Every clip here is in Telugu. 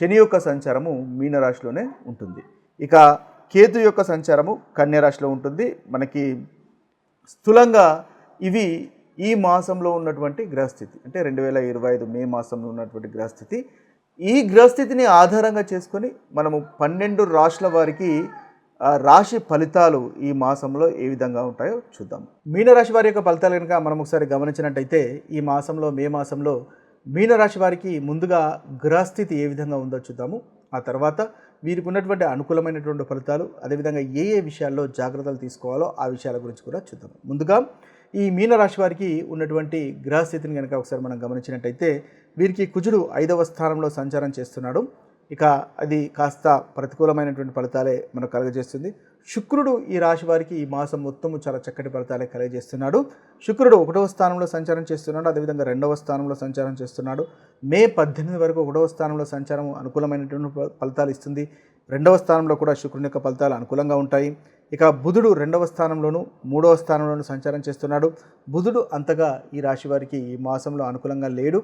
శని యొక్క సంచారము మీనరాశిలోనే ఉంటుంది. ఇక కేతు యొక్క సంచారము కన్యరాశిలో ఉంటుంది. మనకి స్థూలంగా ఇవి ఈ మాసంలో ఉన్నటువంటి గ్రహస్థితి. అంటే రెండు వేల ఇరవై ఐదు మే మాసంలో ఉన్నటువంటి గ్రహస్థితి. ఈ గ్రహస్థితిని ఆధారంగా చేసుకొని మనము పన్నెండు రాశుల వారికి రాశి ఫలితాలు ఈ మాసంలో ఏ విధంగా ఉంటాయో చూద్దాం. మీనరాశి వారి యొక్క ఫలితాలు కనుక మనం ఒకసారి గమనించినట్టయితే ఈ మాసంలో మే మాసంలో మీనరాశి వారికి ముందుగా గ్రహస్థితి ఏ విధంగా ఉందో చూద్దాము. ఆ తర్వాత వీరికి ఉన్నటువంటి అనుకూలమైనటువంటి ఫలితాలు అదేవిధంగా ఏ ఏ విషయాల్లో జాగ్రత్తలు తీసుకోవాలో ఆ విషయాల గురించి కూడా చూద్దాం. ముందుగా ఈ మీనరాశి వారికి ఉన్నటువంటి గ్రహస్థితిని కనుక ఒకసారి మనం గమనించినట్టయితే వీరికి కుజుడు ఐదవ స్థానంలో సంచారం చేస్తున్నాడు. ఇక అది కాస్త ప్రతికూలమైనటువంటి ఫలితాలే మనకు కలుగజేస్తుంది. శుక్రుడు ఈ రాశి వారికి ఈ మాసం మొత్తము చాలా చక్కటి ఫలితాలే కలుగజేస్తున్నాడు. శుక్రుడు ఒకటవ స్థానంలో సంచారం చేస్తున్నాడు అదేవిధంగా రెండవ స్థానంలో సంచారం చేస్తున్నాడు. మే పద్దెనిమిది వరకు ఒకటవ స్థానంలో సంచారం అనుకూలమైనటువంటి ఫలితాలు ఇస్తుంది. రెండవ స్థానంలో కూడా శుక్రుని యొక్క ఫలితాలు అనుకూలంగా ఉంటాయి. ఇక బుధుడు రెండవ స్థానంలోను మూడవ స్థానంలోను సంచారం చేస్తున్నాడు. బుధుడు అంతగా ఈ రాశి వారికి ఈ మాసంలో అనుకూలంగా లేడు.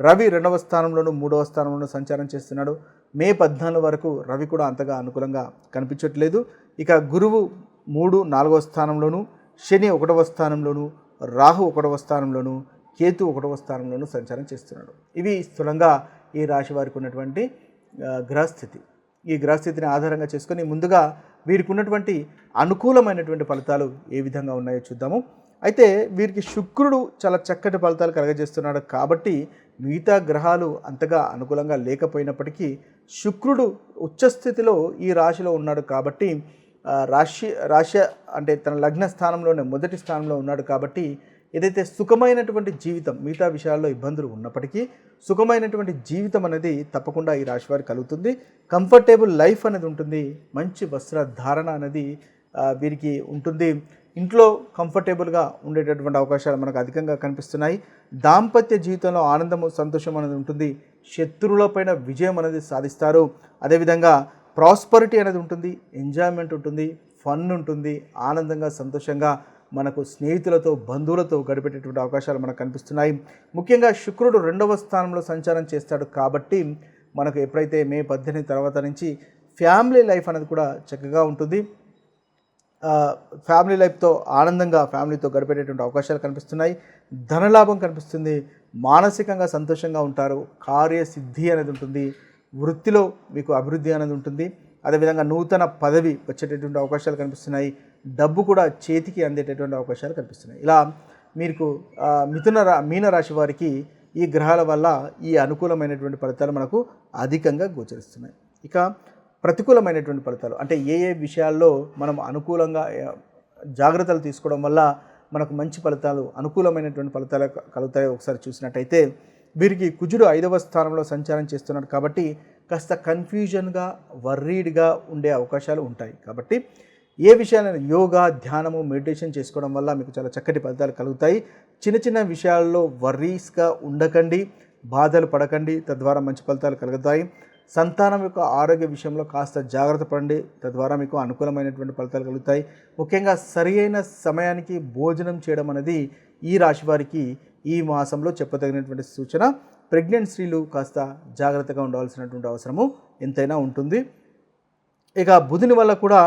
రవి రెండవ స్థానంలోను మూడవ స్థానంలోను సంచారం చేస్తున్నాడు. మే పద్నాలుగు వరకు రవి కూడా అంతగా అనుకూలంగా కనిపించట్లేదు. ఇక గురువు మూడు నాలుగవ స్థానంలోను శని ఒకటవ స్థానంలోను రాహు ఒకటవ స్థానంలోను కేతు ఒకటవ స్థానంలోను సంచారం చేస్తున్నాడు. ఇవి స్థూలంగా ఈ రాశి వారికి ఉన్నటువంటి గ్రహస్థితి. ఈ గ్రహస్థితిని ఆధారంగా చేసుకొని ముందుగా వీరికి ఉన్నటువంటి అనుకూలమైనటువంటి ఫలితాలు ఏ విధంగా ఉన్నాయో చూద్దాము. అయితే వీరికి శుక్రుడు చాలా చక్కటి ఫలితాలు కలగజేస్తున్నాడు కాబట్టి మిగతా గ్రహాలు అంతగా అనుకూలంగా లేకపోయినప్పటికీ శుక్రుడు ఉచ్చస్థితిలో ఈ రాశిలో ఉన్నాడు కాబట్టి రాశి రాశి అంటే తన లగ్న స్థానంలోనే మొదటి స్థానంలో ఉన్నాడు కాబట్టి ఏదైతే సుఖమైనటువంటి జీవితం మిగతా విషయాల్లో ఇబ్బందులు ఉన్నప్పటికీ సుఖమైనటువంటి జీవితం అనేది తప్పకుండా ఈ రాశి వారికి కలుగుతుంది. కంఫర్టబుల్ లైఫ్ అనేది ఉంటుంది. మంచి వస్త్ర ధారణ అనేది వీరికి ఉంటుంది. ఇంట్లో కంఫర్టబుల్గా ఉండేటటువంటి అవకాశాలు మనకు అధికంగా కనిపిస్తున్నాయి. దాంపత్య జీవితంలో ఆనందము సంతోషం అనేది ఉంటుంది. శత్రువులపైన విజయం అనేది సాధిస్తారు. అదేవిధంగా ప్రాస్పరిటీ అనేది ఉంటుంది ఎంజాయ్మెంట్ ఉంటుంది ఫన్ ఉంటుంది ఆనందంగా సంతోషంగా మనకు స్నేహితులతో బంధువులతో గడిపేటటువంటి అవకాశాలు మనకు కనిపిస్తున్నాయి. ముఖ్యంగా శుక్రుడు రెండవ స్థానంలో సంచారం చేస్తాడు కాబట్టి మనకు ఎప్పుడైతే మే పద్దెనిమిది తర్వాత నుంచి ఫ్యామిలీ లైఫ్ అనేది కూడా చక్కగా ఉంటుంది. ఫ్యామిలీ లైఫ్తో ఆనందంగా ఫ్యామిలీతో గడిపేటటువంటి అవకాశాలు కనిపిస్తున్నాయి. ధనలాభం కనిపిస్తుంది మానసికంగా సంతోషంగా ఉంటారు కార్యసిద్ధి అనేది ఉంటుంది వృత్తిలో మీకు అభివృద్ధి అనేది ఉంటుంది. అదేవిధంగా నూతన పదవి వచ్చేటటువంటి అవకాశాలు కనిపిస్తున్నాయి. డబ్బు కూడా చేతికి అందేటటువంటి అవకాశాలు కనిపిస్తున్నాయి. ఇలా మీకు మిథున రా మీన రాశి వారికి ఈ గ్రహాల వల్ల ఈ అనుకూలమైనటువంటి ఫలితాలు మనకు అధికంగా గోచరిస్తున్నాయి. ఇక ప్రతికూలమైనటువంటి ఫలితాలు అంటే ఏ ఏ విషయాల్లో మనం అనుకూలంగా జాగ్రత్తలు తీసుకోవడం వల్ల మనకు మంచి ఫలితాలు అనుకూలమైనటువంటి ఫలితాలు కలుగుతాయో ఒకసారి చూసినట్టయితే వీరికి కుజుడు ఐదవ స్థానంలో సంచారం చేస్తున్నాడు కాబట్టి కాస్త కన్ఫ్యూజన్గా వర్రీడ్గా ఉండే అవకాశాలు ఉంటాయి. కాబట్టి ఏ విషయాలైనా యోగా ధ్యానము మెడిటేషన్ చేసుకోవడం వల్ల మీకు చాలా చక్కటి ఫలితాలు కలుగుతాయి. చిన్న చిన్న విషయాల్లో వర్రీస్గా ఉండకండి బాధలు పడకండి తద్వారా మంచి ఫలితాలు కలుగుతాయి. సంతానం యొక్క ఆరోగ్య విషయంలో కాస్త జాగ్రత్త పడండి తద్వారా మీకు అనుకూలమైనటువంటి ఫలితాలు కలుగుతాయి. ముఖ్యంగా సరియైన సమయానికి భోజనం చేయడం అనేది ఈ రాశి వారికి ఈ మాసంలో చెప్పదగినటువంటి సూచన. ప్రెగ్నెంట్ స్త్రీలు కాస్త జాగ్రత్తగా ఉండవలసినటువంటి అవసరము ఎంతైనా ఉంటుంది. ఇక బుధుని వల్ల కూడా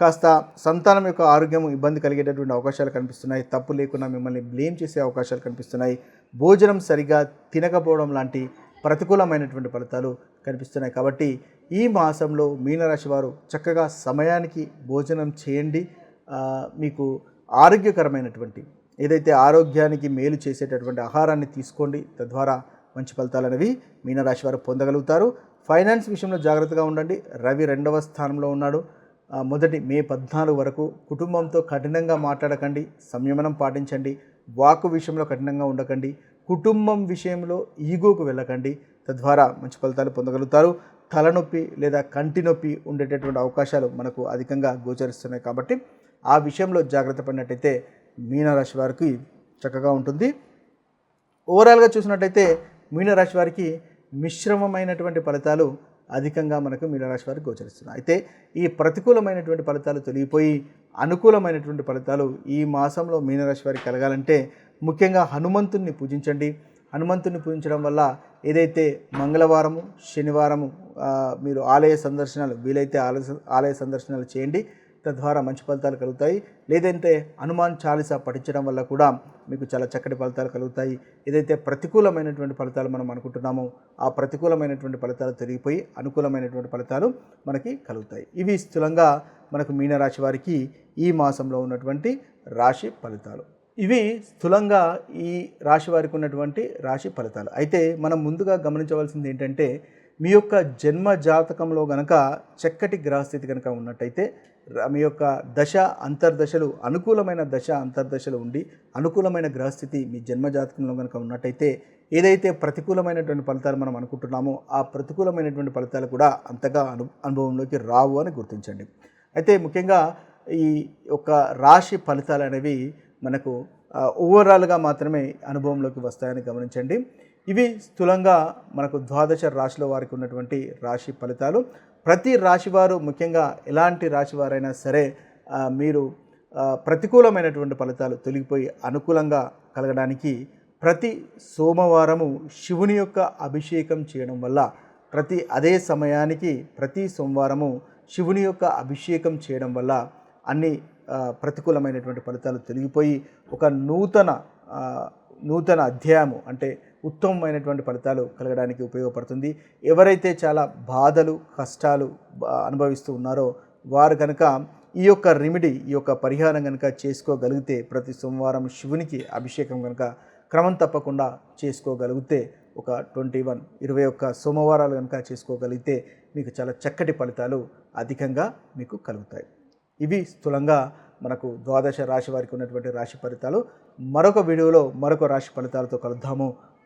కాస్త సంతానం యొక్క ఆరోగ్యం ఇబ్బంది కలిగేటటువంటి అవకాశాలు కనిపిస్తున్నాయి. తప్పు లేకుండా మిమ్మల్ని బ్లేమ్ చేసే అవకాశాలు కనిపిస్తున్నాయి. భోజనం సరిగా తినకపోవడం లాంటి ప్రతికూలమైనటువంటి ఫలితాలు కనిపిస్తున్నాయి. కాబట్టి ఈ మాసంలో మీనరాశి వారు చక్కగా సమయానికి భోజనం చేయండి. మీకు ఆరోగ్యకరమైనటువంటి ఏదైతే ఆరోగ్యానికి మేలు చేసేటటువంటి ఆహారాన్ని తీసుకోండి. తద్వారా మంచి ఫలితాలు అనేవి మీనరాశి వారు పొందగలుగుతారు. ఫైనాన్స్ విషయంలో జాగ్రత్తగా ఉండండి. రవి రెండవ స్థానంలో ఉన్నాడు. మొదటి మే పద్నాలుగు వరకు కుటుంబంతో కఠినంగా మాట్లాడకండి. సంయమనం పాటించండి. వాకు విషయంలో కఠినంగా ఉండకండి. కుటుంబం విషయంలో ఈగోకు వెళ్ళకండి. తద్వారా మంచి ఫలితాలు పొందగలుగుతారు. తలనొప్పి లేదా కంటి నొప్పి ఉండేటటువంటి అవకాశాలు మనకు అధికంగా గోచరిస్తున్నాయి కాబట్టి ఆ విషయంలో జాగ్రత్త పడినట్టయితే మీనరాశి వారికి చక్కగా ఉంటుంది. ఓవరాల్గా చూసినట్టయితే మీనరాశి వారికి మిశ్రమమైనటువంటి ఫలితాలు అధికంగా మనకు మీనరాశి వారికి గోచరిస్తున్నాయి. అయితే ఈ ప్రతికూలమైనటువంటి ఫలితాలు తొలగిపోయి అనుకూలమైనటువంటి ఫలితాలు ఈ మాసంలో మీనరాశి వారికి కలగాలంటే ముఖ్యంగా హనుమంతుణ్ణి పూజించండి. హనుమంతుని పూజించడం వల్ల ఏదైతే మంగళవారము శనివారము మీరు ఆలయ సందర్శనలు వీలైతే ఆలయ ఆలయ సందర్శనలు చేయండి. తద్వారా మంచి ఫలితాలు కలుగుతాయి. లేదంటే హనుమాన్ చాలీసా పఠించడం వల్ల కూడా మీకు చాలా చక్కటి ఫలితాలు కలుగుతాయి. ఏదైతే ప్రతికూలమైనటువంటి ఫలితాలు మనం అనుకుంటున్నామో ఆ ప్రతికూలమైనటువంటి ఫలితాలు తిరిగిపోయి అనుకూలమైనటువంటి ఫలితాలు మనకి కలుగుతాయి. ఇవి స్థూలంగా మనకు మీనరాశి వారికి ఈ మాసంలో ఉన్నటువంటి రాశి ఫలితాలు. ఇవి స్థూలంగా ఈ రాశి వారికి ఉన్నటువంటి రాశి ఫలితాలు. అయితే మనం ముందుగా గమనించవలసింది ఏంటంటే మీ యొక్క జన్మ జాతకంలో గనక చక్కటి గ్రహస్థితి కనుక ఉన్నట్టయితే మీ యొక్క దశ అంతర్దశలు అనుకూలమైన దశ అంతర్దశలు ఉండి అనుకూలమైన గ్రహస్థితి మీ జన్మజాతకంలో కనుక ఉన్నట్టయితే ఏదైతే ప్రతికూలమైనటువంటి ఫలితాలు మనం అనుకుంటున్నామో ఆ ప్రతికూలమైనటువంటి ఫలితాలు కూడా అంతగా అను అనుభవంలోకి రావు అని గుర్తించండి. అయితే ముఖ్యంగా ఈ యొక్క రాశి ఫలితాలు అనేవి మనకు ఓవరాల్గా మాత్రమే అనుభవంలోకి వస్తాయని గమనించండి. ఇవి స్థూలంగా మనకు ద్వాదశ రాశుల వారికి ఉన్నటువంటి రాశి ఫలితాలు. ప్రతి రాశి వారు ముఖ్యంగా ఎలాంటి రాశి వారైనా సరే మీరు ప్రతికూలమైనటువంటి ఫలితాలు తొలగిపోయి అనుకూలంగా కలగడానికి ప్రతి సోమవారము శివుని యొక్క అభిషేకం చేయడం వల్ల ప్రతి అదే సమయానికి ప్రతి సోమవారము శివుని యొక్క అభిషేకం చేయడం వల్ల అన్ని ప్రతికూలమైనటువంటి ఫలితాలు తొలగిపోయి ఒక నూతన నూతన అధ్యాయము అంటే ఉత్తమమైనటువంటి ఫలితాలు కలగడానికి ఉపయోగపడుతుంది. ఎవరైతే చాలా బాధలు కష్టాలు అనుభవిస్తూ ఉన్నారో వారు కనుక ఈ యొక్క రెమెడీ ఈ యొక్క పరిహారం కనుక చేసుకోగలిగితే ప్రతి సోమవారం శివునికి అభిషేకం కనుక క్రమం తప్పకుండా చేసుకోగలిగితే ఒక ట్వంటీ వన్ ఇరవై ఒక్క సోమవారాలు కనుక చేసుకోగలిగితే మీకు చాలా చక్కటి ఫలితాలు అధికంగా మీకు కలుగుతాయి. ఇవి స్థూలంగా మనకు ద్వాదశ రాశి వారికి ఉన్నటువంటి రాశి ఫలితాలు. మరొక వీడియోలో మరొక రాశి ఫలితాలతో కలుద్దాము.